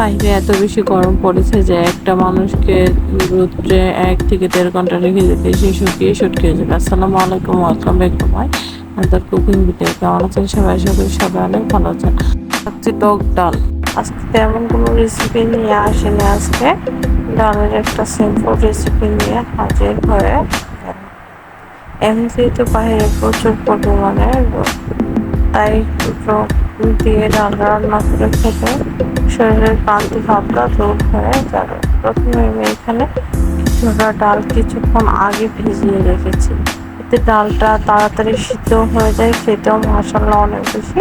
বাইরে এত বেশি গরম পড়েছে যে একটা মানুষকে রোদ্রে এক থেকে দেড় ঘণ্টা রেখে দিতে সে শুকিয়ে শুটকিয়ে যাবে। আসসালামু আলাইকুম welcome back to my other cooking video কেমন আছেন সবাই? করি সবাই অনেক ভালো আছেন। হচ্ছে টক ডাল। আজকে তেমন কোনো রেসিপি নিয়ে আসেনি আজকে। ডালের একটা সিম্পল রেসিপি নিয়ে হাজির হয়ে এমনিতেই তো বাইরে প্রচুর পরিমাণে তাই টক দিয়ে ডাল রান্না করে খেতে শরীরের ক্লান্তি ভাবটা দূর হয়ে যাবে। প্রথমে আমি এখানে কিছুটা ডাল কিছুক্ষণ আগে ভিজিয়ে রেখেছি। এতে ডালটা তাড়াতাড়ি সিদ্ধ হয়ে যায়, খেতেও মশলা অনেক বেশি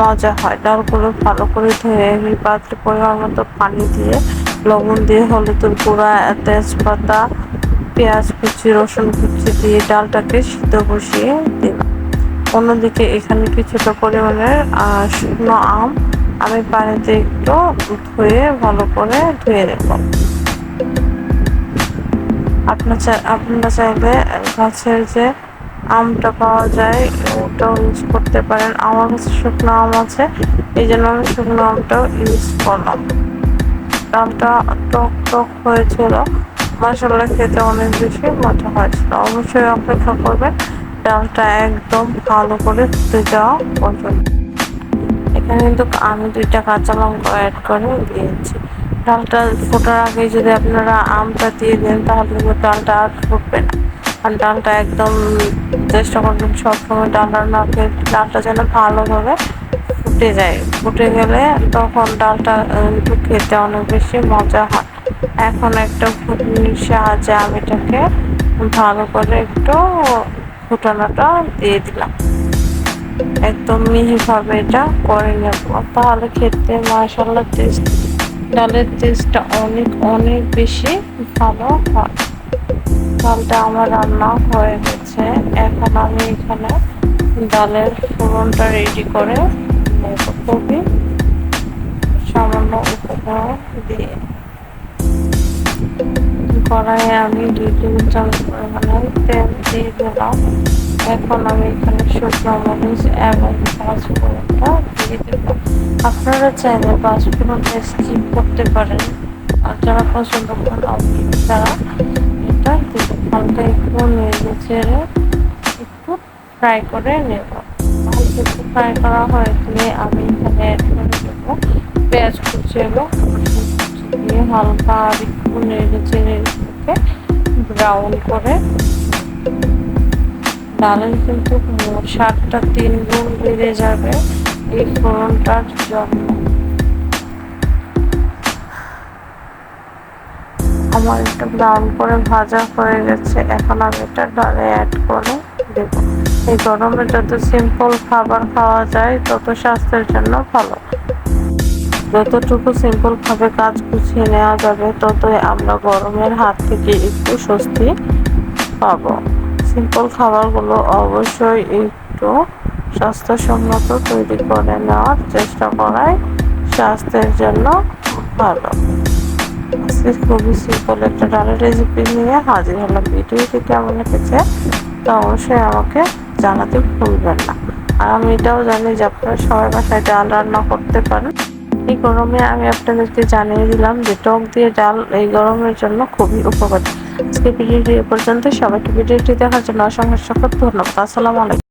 মজা হয়। ডালগুলো ভালো করে ধুয়ে পাত্রে পরিমাণ মতো পানি দিয়ে, লবণ দিয়ে হলুদের গুঁড়া, তেজপাতা, পেঁয়াজ কুচি, রসুন কুচি দিয়ে ডালটাকে সিদ্ধ বসিয়ে দিলাম। অন্যদিকে এখানে কিছুটা পরিমাণের আহ, শুকনো আম আমি পানিতে একটু ধুয়ে ভালো করে ধুয়ে নেব। আপনার আপনারা চাইলে গাছের যে আমটা পাওয়া যায় ওটাও ইউজ করতে পারেন। আমার কাছে শুকনো আম আছে এই জন্য আমি শুকনো আমটাও ইউজ করলাম। আমটা টক টক হয়েছিল। মশলা খেতে অনেক বেশি মজা হয়েছিল। অবশ্যই অপেক্ষা করবেন। ডালটা একদম ভালো করে ফুটে যাওয়া পর্যন্ত এখানে কিন্তু আমি দুইটা কাঁচা লঙ্কা অ্যাড করে দিয়েছি। ডালটা ফোটার আগে যদি আপনারা আমটা দিয়ে দেন, তাহলে কিন্তু ডালটা আর ফুটবে না। আর ডালটা একদম চেষ্টা করবেন সবসময় ডাল রান্না করে ডালটা যেন ভালোভাবে ফুটে যায়। ফুটে গেলে তখন ডালটা খেতে অনেক বেশি মজা হয়। এখন একটা ফুটনির সাহায্যে আমি এটাকে ভালো করে একটু ফুটানোটা দিয়ে দিলাম। একদম মিহিভাবে এটা করে নেব। তাহলে খেতে মাশাল্লাহ টেস্ট ডালের টেস্টটা অনেক অনেক বেশি ভালো হয়। ডালটা আমার রান্না হয়ে গেছে। এখন আমি এখানে ডালের ফোড়নটা রেডি করে নেব। খুবই সামান্য উপকরণ দিয়ে। কড়াইয়ে আমি দুই টেবিল চামচ পরিমাণে তেল দিয়ে দিলাম। এখন আমি এখানে শুকনো মরিচ এবং পাঁচফোড়নটা দিয়ে দেব। আপনারা চাইলে পাঁচফোড়নটা স্কিপ করতে পারেন। আর যারা পছন্দ করেন, অবশ্যই তারা এটা হালকা একটু নেড়ে চেড়ে একটু ফ্রাই করে নেব। একটু ফ্রাই করা হয়ে গেলে আমি এখানে অ্যাড করে দেবো। পেঁয়াজ কুচি এবং দিয়ে হালকা আর একটু নেড়ে চেড়ে ব্রাউন করে ডালের কিন্তু সাতটা তিন গুণ বেড়ে যাবে এই ফোড়নটার জন্য। আমার এটা ব্রাউন করে ভাজা হয়ে গেছে, এখন আমি এটা ডালে অ্যাড করে দেব। এই গরমে যত সিম্পল খাবার খাওয়া যায়, তত স্বাস্থ্যের জন্য ভালো। যতটুকু সিম্পল ভাবে কাজ গুছিয়ে নেওয়া যাবে, ততই আমরা গরমের হাত থেকে একটু স্বস্তি পাব। সিম্পল খাবারগুলো অবশ্যই একটু স্বাস্থ্যসম্মত তৈরি করে নেওয়ার চেষ্টা করাই স্বাস্থ্যের জন্য ভালো। আজকে খুবই সিম্পল একটা ডালের রেসিপি নিয়ে হাজির হলাম। ভিডিওটি কেমন লেগেছে তা অবশ্যই আমাকে জানাতে ভুলবেন না। আর আমি এটাও জানি যে আপনারা সবাই বাসায় ডাল রান্না করতে পারেন। এই গরমে আমি আপনাদেরকে জানিয়ে দিলাম যে টক দিয়ে ডাল এই গরমের জন্য খুবই উপকারী। আজকে ভিডিওটি এ পর্যন্ত সবাইকে ভিডিওটি দেখার জন্য অসংখ্য ধন্যবাদ। আসসালামু আলাইকুম।